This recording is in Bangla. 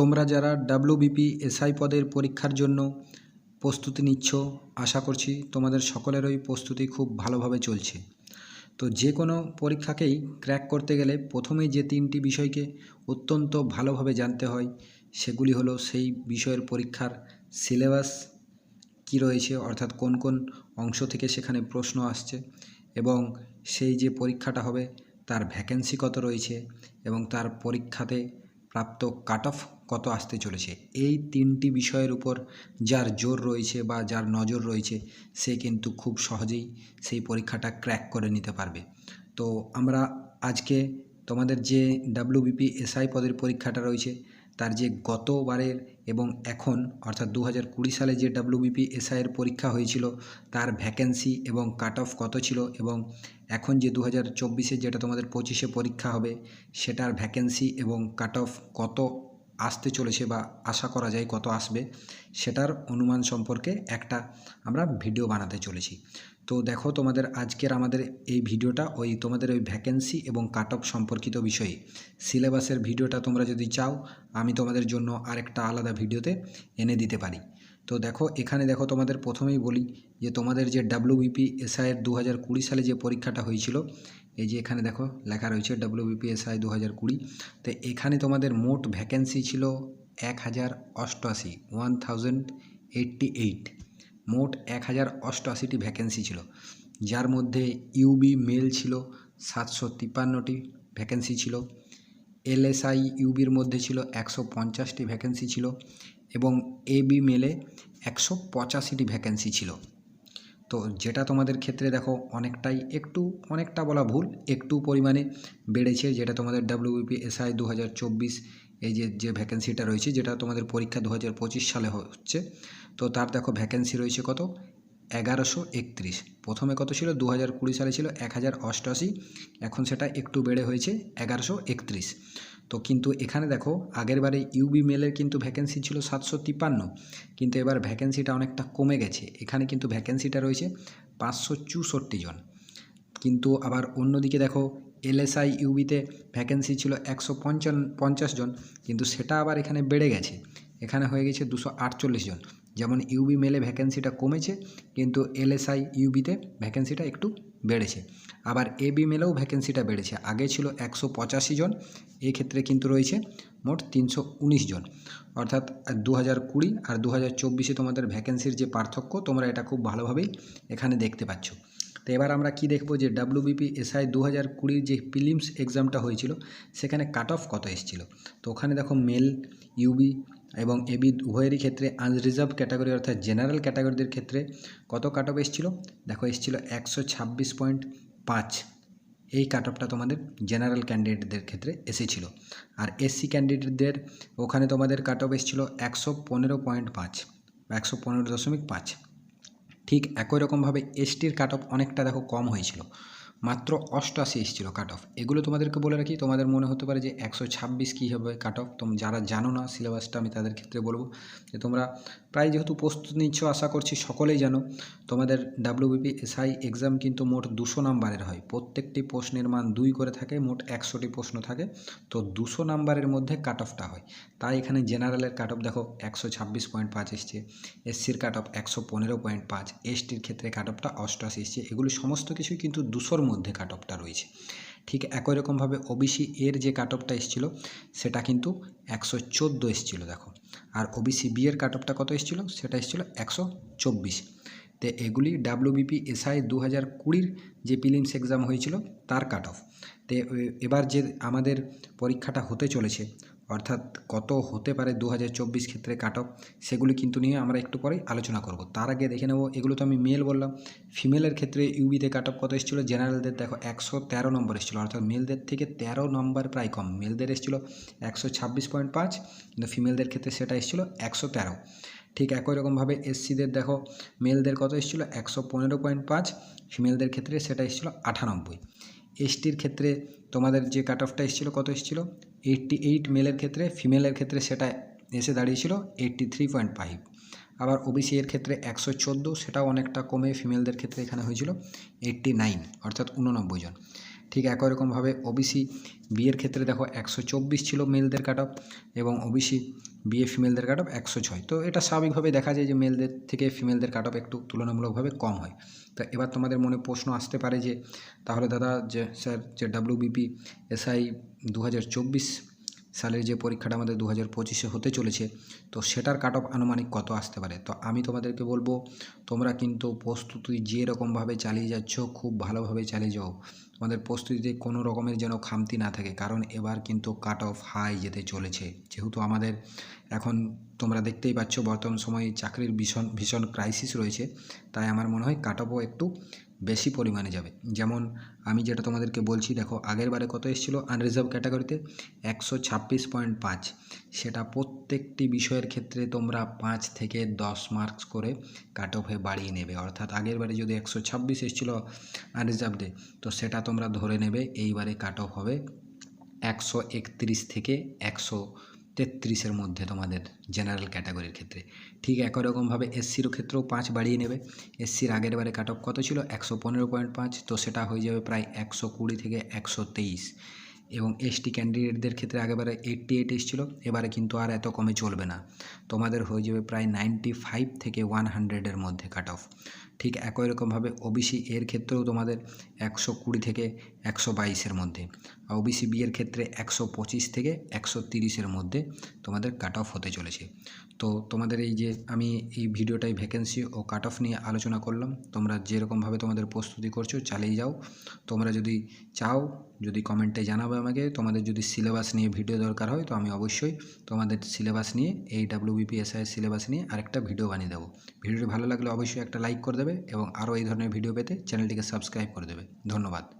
তোমরা যারা ডাব্লিউবিপি এসআই পদের পরীক্ষার জন্য প্রস্তুতি নিচ্ছ, আশা করছি তোমাদের সকলেরই প্রস্তুতি খুব ভালোভাবে চলছে। তো যে কোনো পরীক্ষাকেই ক্র্যাক করতে গেলে প্রথমেই যে তিনটি বিষয়কে অত্যন্ত ভালোভাবে জানতে হয়, সেগুলি হলো সেই বিষয়ের পরীক্ষার সিলেবাস কি রয়েছে, অর্থাৎ কোন কোন অংশ থেকে সেখানে প্রশ্ন আসছে এবং সেই যে পরীক্ষাটা হবে তার ভ্যাকেন্সি কত রয়েছে এবং তার পরীক্ষাতে প্রাপ্ত কাট অফ কত আসতে চলেছে। এই তিনটি বিষয়ের উপর যার জোর রয়েছে বা যার নজর রয়েছে, সে কিন্তু খুব সহজেই সেই পরীক্ষাটা ক্র্যাক করে নিতে পারবে। তো আমরা আজকে তোমাদের যে ডাব্লিউবিপি এসআই পদের পরীক্ষাটা রয়েছে, তার যে গতবারের এবং এখন, অর্থাৎ দু হাজার কুড়ি সালে যে ডাব্লিউবিপি এসআইয়ের পরীক্ষা হয়েছিল, তার ভ্যাকেন্সি এবং কাট অফ কত ছিল এবং এখন যে দু হাজার যেটা তোমাদের পঁচিশে পরীক্ষা হবে, সেটার ভ্যাকেন্সি এবং কাট অফ কত আসতে চলেছে বা আশা করা যায় কত আসবে, সেটার অনুমান সম্পর্কে একটা আমরা ভিডিও বানাতে চলেছি। তো দেখো তোমাদের আজকের আমাদের এই ভিডিওটা ওই তোমাদের ওই ভ্যাকেন্সি এবং কাট অফ সম্পর্কিত বিষয়ে। সিলেবাসের ভিডিওটা তোমরা যদি চাও, আমি তোমাদের জন্য আরেকটা আলাদা ভিডিওতে এনে দিতে পারি। তো দেখো এখানে দেখো তোমাদের প্রথমেই বলি যে তোমাদের যে ডাব্লিউবিপি এসআইয়ের দু হাজার কুড়ি সালে যে পরীক্ষাটা হয়েছিল এই যে এখানে দেখো, লেখা রয়েছে ডাব্লিউবিপি এসআই দু হাজার কুড়ি। তো এখানে তোমাদের মোট ভ্যাকেন্সি ছিল এক হাজার অষ্টআশি ওয়ান থাউজেন্ড এইট্টি এইট মোট এক হাজার অষ্টআশিটি ভ্যাকেন্সি ছিল। যার মধ্যে ইউবি মেল ছিল, সাতশো তিপ্পান্নটি ভ্যাকেন্সি ছিল। এলএসআই ইউবির মধ্যে ছিল, একশো পঞ্চাশটি ভ্যাকেন্সি ছিল। এবং এবি মেলে একশো পঁচাশিটি ভ্যাকেন্সি ছিল। তো যেটা তোমাদের ক্ষেত্রে দেখো অনেকটাই একটু, অনেকটা বলা ভুল, একটু পরিমাণে বেড়েছে, যেটা তোমাদের ডাব্লিউবিপি এসআই দু হাজার চব্বিশ, এই যে যে ভ্যাকেন্সিটা রয়েছে, যেটা তোমাদের পরীক্ষা দু হাজার পঁচিশ সালে হচ্ছে, তো তার দেখো ভ্যাকেন্সি রয়েছে কত? এগারোশো একত্রিশ। প্রথমে কত ছিল? দু হাজার কুড়ি সালে ছিল, এক হাজার অষ্টআশি। এখন সেটা একটু বেড়ে হয়েছে, এগারোশো একত্রিশ। তো কিন্তু এখানে দেখো, আগের বারে ইউবি মেলের কিন্তু ভ্যাকেন্সি ছিল সাতশো তিপ্পান্ন, কিন্তু এবার ভ্যাকেন্সিটা অনেকটা কমে গেছে। এখানে কিন্তু ভ্যাকেন্সিটা রয়েছে পাঁচশো চৌষট্টি জন। কিন্তু আবার অন্যদিকে দেখো এলএসআই ইউবিতে ভ্যাকেন্সি ছিল একশো পঞ্চাশ জন, কিন্তু সেটা আবার এখানে বেড়ে গেছে। এখানে হয়ে গেছে দুশো আটচল্লিশ জন। যেমন ইউবি মেলে ভ্যাকেন্সিটা কমেছে, কিন্তু এলএসআই ইউবিতে ভ্যাকেন্সিটা একটু বেড়েছে। আবার এবি মেলেও ভ্যাকেন্সিটা বেড়েছে। আগে ছিল একশো পঁচাশি জন, এক্ষেত্রে কিন্তু রয়েছে মোট তিনশো উনিশ জন। অর্থাৎ দু হাজার কুড়ি আর দু হাজার চব্বিশে তোমাদের ভ্যাকেন্সির যে পার্থক্য, তোমরা এটা খুব ভালোভাবেই এখানে দেখতে পাচ্ছ। তো এবার আমরা কি দেখব যে ডাব্লিউবিপি এসআই দু হাজার কুড়ির যে প্রিলিমস এক্সামটা হয়েছিল, সেখানে কাট অফ কত এসেছিল? তো ওখানে দেখো মেল ইউবি এবং এবি উভয়েরই ক্ষেত্রে আনরিজার্ভ ক্যাটাগরি অর্থাৎ জেনারেল ক্যাটাগরিদের ক্ষেত্রে কত কাট অফ এসেছিল? দেখো, এসেছিল একশো ছাব্বিশ পয়েন্ট পাঁচ। এই কাট অফটা তোমাদের জেনারেল ক্যান্ডিডেটদের ক্ষেত্রে এসেছিল। আর এসসি ক্যান্ডিডেটদের ওখানে তোমাদের কাট অফ এসেছিল একশো পনেরো পয়েন্ট পাঁচ একশো পনেরো দশমিক পাঁচ। ঠিক একই রকমভাবে এসটির কাট অফ অনেকটা দেখো কম হয়েছিল। মাত্র অষ্টআশি এসেছিল কাট অফ এগুলো তোমাদেরকে বলে রাখি, তোমাদের মনে হতে পারে যে একশো ছাব্বিশ কী হবে কাট অফ তোম, যারা জানো না সিলেবাসটা আমি তাদের ক্ষেত্রে বলব যে তোমরা প্রায় যেহেতু প্রস্তুত নিচ্ছ, আশা করছি সকলেই জানো, তোমাদের ডাব্লিউবিপি এসআই এক্সাম কিন্তু মোট দুশো নাম্বারের হয়। প্রত্যেকটি প্রশ্নের মান দুই করে থাকে, মোট একশোটি প্রশ্ন থাকে। তো দুশো নাম্বারের মধ্যে কাট অফটা হয়। তাই এখানে জেনারেলের কাট অফ দেখো, একশো ছাব্বিশ পয়েন্ট পাঁচ এসছে। এসসির কাট অফ একশো পনেরো পয়েন্ট পাঁচ। এসটির ক্ষেত্রে কাট অফটা অষ্টআশি এসছে। এগুলি সমস্ত কিছুই কিন্তু দুশোর মধ্যে কাট অফটা রয়েছে। ঠিক একই রকমভাবে ওবিসি এর যে কাট অফটা এসেছিল, সেটা কিন্তু একশো চোদ্দ এসেছিল, দেখো। আর ওবিসি বি এর কাট অফটা কত এসেছিল? সেটা এসেছিল একশো চব্বিশ। তো এগুলি ডাব্লিউবিপি এসআই দু হাজার কুড়ির যে প্রিলিমস এক্সাম হয়েছিল, তার কাট অফ তো এবার যে আমাদের পরীক্ষাটা হতে চলেছে অর্থাৎ কত হতে পারে দু হাজার চব্বিশ ক্ষেত্রে কাট সেগুলি কিন্তু নিয়ে আমরা একটু পরেই আলোচনা করব। তার আগে দেখে নেব, এগুলো তো আমি মেল বললাম। ফিমেলের ক্ষেত্রে ইউবিতে কাট অফ কত এসেছিল? জেনারেলদের দেখো, একশো তেরো নম্বর এসেছিল। অর্থাৎ মেলদের থেকে তেরো নম্বর প্রায় কম। মেলদের এসেছিল একশো ছাব্বিশ পয়েন্ট পাঁচ, কিন্তু ফিমেলদের ক্ষেত্রে সেটা এসেছিল একশো তেরো। ঠিক একই রকমভাবে এসসিদের দেখো মেলদের কত এসেছিল? একশো পনেরো পয়েন্ট পাঁচ ফিমেলদের ক্ষেত্রে সেটা এসেছিল আটানব্বই। এসটির ক্ষেত্রে তোমাদের যে কাট অফটা এসেছিল, কত এসেছিল? এইট্টি এইট মেলের ক্ষেত্রে ফিমেলের ক্ষেত্রে সেটা এসে দাঁড়িয়েছিল এইট্টি থ্রি পয়েন্ট ফাইভ আবার ওবিসি এর ক্ষেত্রে একশো চোদ্দ, সেটাও অনেকটা কমে ফিমেলদের ক্ষেত্রে এখানে হয়েছিল এইটটি নাইন অর্থাৎ উননব্বই জন। ঠিক একই রকমভাবে ওবিসি বিয়ের ক্ষেত্রে দেখো একশো চব্বিশ ছিল মেলদের কাট অফ এবং ওবিসি বিয়ে ফিমেলদের কাট অফ একশো ছয়। তো এটা স্বাভাবিকভাবে দেখা যায় যে মেলদের থেকে ফিমেলদের কাট অফ একটু তুলনামূলকভাবে কম হয়। তো এবার তোমাদের মনে প্রশ্ন আসতে পারে যে, তাহলে দাদা যে স্যার যে ডাব্লিউবিপি এসআই দু হাজার চব্বিশ সালের যে পরীক্ষাটা আমাদের দু হাজার পঁচিশে হতে চলেছে, তো সেটার কাট অফ আনুমানিক কত আসতে পারে? তো আমি তোমাদেরকে বলব, তোমরা কিন্তু প্রস্তুতি যে রকমভাবে চালিয়ে যাচ্ছ, খুব ভালোভাবে চালিয়ে যাও। তোমাদের প্রস্তুতিতে কোনো রকমের যেন খামতি না থাকে, কারণ এবার কিন্তু কাট অফ হাই যেতে চলেছে। যেহেতু আমাদের এখন তোমরা দেখতেই পাচ্ছ, বর্তমান সময়ে চাকরির ভীষণ ভীষণ ক্রাইসিস রয়েছে, তাই আমার মনে হয় কাট অফও একটু বেশি পরিমাণে যাবে। যেমন আমি যেটা তোমাদেরকে বলছি, দেখো আগের বারে কত এসেছিল? আনরিজার্ভ ক্যাটাগরিতে একশো ছাব্বিশ পয়েন্ট পাঁচ। সেটা প্রত্যেকটি বিষয়ের ক্ষেত্রে তোমরা পাঁচ থেকে দশ মার্কস করে কাট অফে বাড়িয়ে নেবে। অর্থাৎ আগের বারে যদি একশো ছাব্বিশ এসেছিল আনরিজার্ভডে তো সেটা তোমরা ধরে নেবে, এইবারে কাট অফ হবে একশো একত্রিশ থেকে একশো তেত্রিশের মধ্যে তোমাদের জেনারেল ক্যাটাগরির ক্ষেত্রে। ঠিক একই রকমভাবে এসসির ক্ষেত্রেও পাঁচ বাড়িয়ে নেবে। এসসির আগের বারে কাট অফ কত ছিল? একশো পনেরো পয়েন্ট পাঁচ। তো সেটা হয়ে যাবে প্রায় একশো কুড়ি থেকে একশো তেইশ। এবং এসটি ক্যান্ডিডেটদের ক্ষেত্রে আগেবারে এইটটি এইট এসেছিল, এবারে কিন্তু আর এত কমে চলবে না। তোমাদের হয়ে যাবে প্রায় নাইনটি ফাইভ থেকে ওয়ান হান্ড্রেডের মধ্যে কাট অফ ঠিক একই রকমভাবে ওবিসি এর ক্ষেত্রেও তোমাদের একশো কুড়ি থেকে একশো বাইশের মধ্যে আর ওবিসি বি এর ক্ষেত্রে একশো পঁচিশ থেকে একশো তিরিশের মধ্যে তোমাদের কাট অফ হতে চলেছে। তো তোমাদের এই যে আমি এই ভিডিওটাই ভ্যাকেন্সি ও কাট অফ নিয়ে আলোচনা করলাম, তোমরা যেরকমভাবে তোমাদের প্রস্তুতি করছ চালিয়ে যাও। তোমরা যদি চাও, যদি কমেন্টে জানাবে আমাকে, তোমাদের যদি সিলেবাস নিয়ে ভিডিও দরকার হয়, তো আমি অবশ্যই তোমাদের সিলেবাস নিয়ে এই ডাব্লিউবিপিএসআই সিলেবাস নিয়ে আরেকটা ভিডিও বানিয়ে দেবো। ভিডিওটি ভালো লাগলে অবশ্যই একটা লাইক করে দেবে এবং আরও এই ধরনের ভিডিও পেতে চ্যানেলটিকে সাবস্ক্রাইব করে দেবে। ধন্যবাদ।